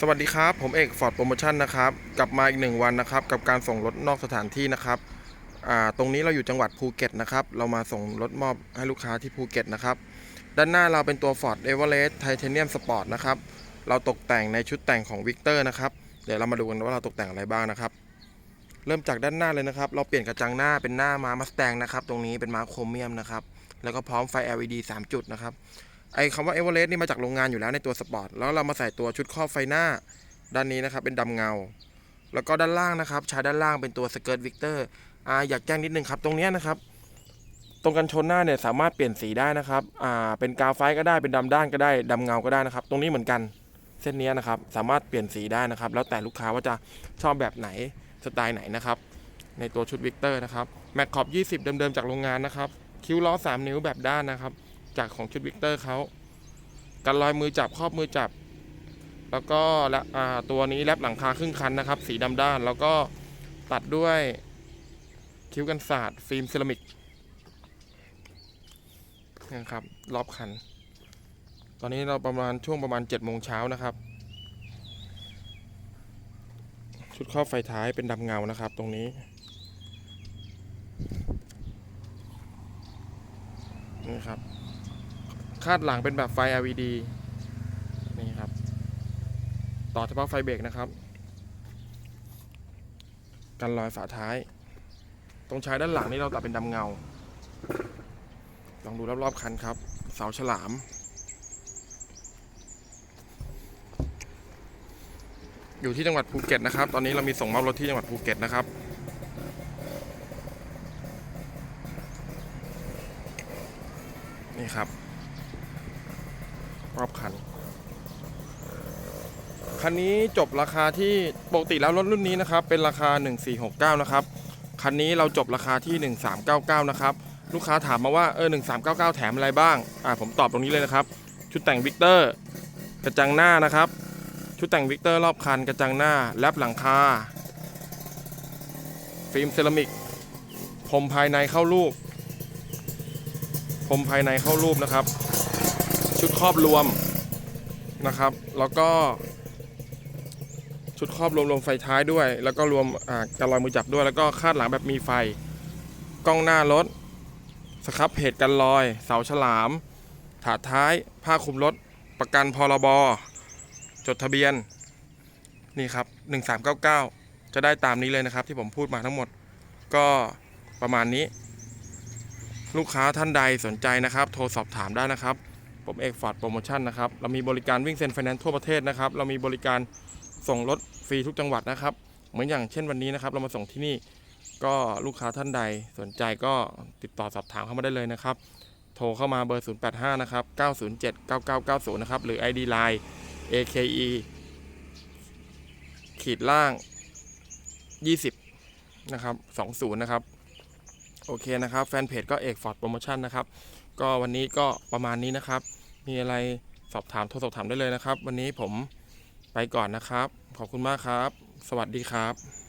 สวัสดีครับ ผมเอกฟอร์ดโปรโมชั่นนะครับ กลับมาอีกหนึ่งวันนะครับ กับการส่งรถนอกสถานที่นะครับตรงนี้เราอยู่จังหวัดภูเก็ตนะครับ เรามาส่งรถมอบให้ลูกค้าที่ภูเก็ตนะครับ ด้านหน้าเราเป็นตัว Ford Everest Titanium Sport นะครับ เราตกแต่งในชุดแต่งของ Victor นะครับ เดี๋ยวเรามาดูกันว่าเราตกแต่งอะไรบ้างนะครับ เริ่มจากด้านหน้าเลยนะครับ เราเปลี่ยนกระจังหน้าเป็นหน้าม้ามัสแตงนะครับ ตรงนี้เป็นม้าโครเมียมนะครับ แล้วก็พร้อมไฟ LED 3 จุดนะครับ ไอ้คำว่าเอเวอเรสต์นี่มาจากโรงงานอยู่แล้วในตัวสปอร์ตแล้วเรามาใส่ตัวชุดครอบไฟหน้าด้านนี้นะครับเป็นดำเงา แล้วก็ด้านล่างนะครับใช้ด้านล่างเป็นตัวสเกิร์ตวิกเตอร์อ่าอยากแจ้งนิดนึงครับตรงนี้นะครับตรงกันชนหน้าเนี่ยสามารถเปลี่ยนสีได้นะครับอ่าเป็นกาวไฟก็ได้เป็นดำด้านก็ได้ดำเงาก็ได้นะครับ ตรงนี้เหมือนกันเส้นนี้นะครับสามารถเปลี่ยนสีได้นะครับ แล้วแต่ลูกค้าว่าจะชอบแบบไหนสไตล์ไหนนะครับ ในตัวชุดวิกเตอร์นะครับแม็กขอบ 20 เดิมๆจากโรงงานนะครับ คิ้วล้อ 3 นิ้วแบบด้านนะครับ จากของชุดวิกเตอร์เขากันรอยมือจับครอบมือจับ แล้วก็และตัวนี้แรปหลังคาครึ่งคันนะครับ สีดำด้าน แล้วก็ตัดด้วยคิ้วกันศาสตร์ฟิล์มเซรามิกนะครับรอบคัน ตอนนี้เราประมาณช่วงประมาณ7จ็ดโมงเช้านะครับ ชุดครอบไฟท้ายเป็นดำเงานะครับ ตรงนี้นี่ครับ คาดหลังเป็นแบบไฟ LED นี่ครับ ต่อเฉพาะไฟเบรกนะครับ กันรอยฝาท้าย ตรงชายด้านหลังนี่เราตัดเป็นดำเงา ลองดูรอบๆคันครับ เสาฉลาม อยู่ที่จังหวัดภูเก็ตนะครับ ตอนนี้เรามีส่งมอบรถที่จังหวัดภูเก็ตนะครับนี่ครับ รอบคัน คันนี้จบราคาที่ปกติแล้วรถรุ่นนี้นะครับ เป็นราคา 1469 นะครับ คันนี้เราจบราคาที่ 1399 นะครับ ลูกค้าถามมาว่าเออ1399 แถมอะไรบ้าง อ่าผมตอบตรงนี้เลยนะครับ ชุดแต่งวิกเตอร์กระจังหน้านะครับ ชุดแต่งวิกเตอร์รอบคันกระจังหน้าแลบหลังคาฟิล์มเซรามิกพรมภายในเข้ารูปพรมภายในเข้ารูปนะครับ ชุดครอบรวมนะครับ แล้วก็ ชุดครอบรวมรวมไฟท้ายด้วย แล้วก็รวมอ่ากันรอยมือจับด้วย แล้วก็คาดหลังแบบมีไฟ กล้องหน้ารถสครับเพจกันรอย เสาฉลาม ถาดท้าย ผ้าคลุมรถ ประกันพรบจดทะเบียน นี่ครับ 1399 จะได้ตามนี้เลยนะครับ ที่ผมพูดมาทั้งหมด ก็ประมาณนี้ ลูกค้าท่านใดสนใจนะครับ โทรสอบถามได้นะครับ ผมเอกฟอร์ดโปรโมชั่นนะครับ เรามีบริการวิ่งเซ็นไฟแนนซ์ทั่วประเทศนะครับ เรามีบริการส่งรถฟรีทุกจังหวัดนะครับ เหมือนอย่างเช่นวันนี้นะครับ เรามาส่งที่นี่ก็ลูกค้าท่านใดสนใจก็ติดต่อสอบถามเข้ามาได้เลยนะครับ โทรเข้ามาเบอร์ 085 นะครับ 907 9990 นะครับ หรือ ID Line AKE ขีดล่าง 20 นะครับ 20 นะครับ โอเคนะครับแฟนเพจก็เอกฟอร์ดโปรโมชั่นนะครับ ก็วันนี้ก็ประมาณนี้นะครับ มีอะไรสอบถามโทรสอบถามได้เลยนะครับ วันนี้ผมไปก่อนนะครับ ขอบคุณมากครับ สวัสดีครับ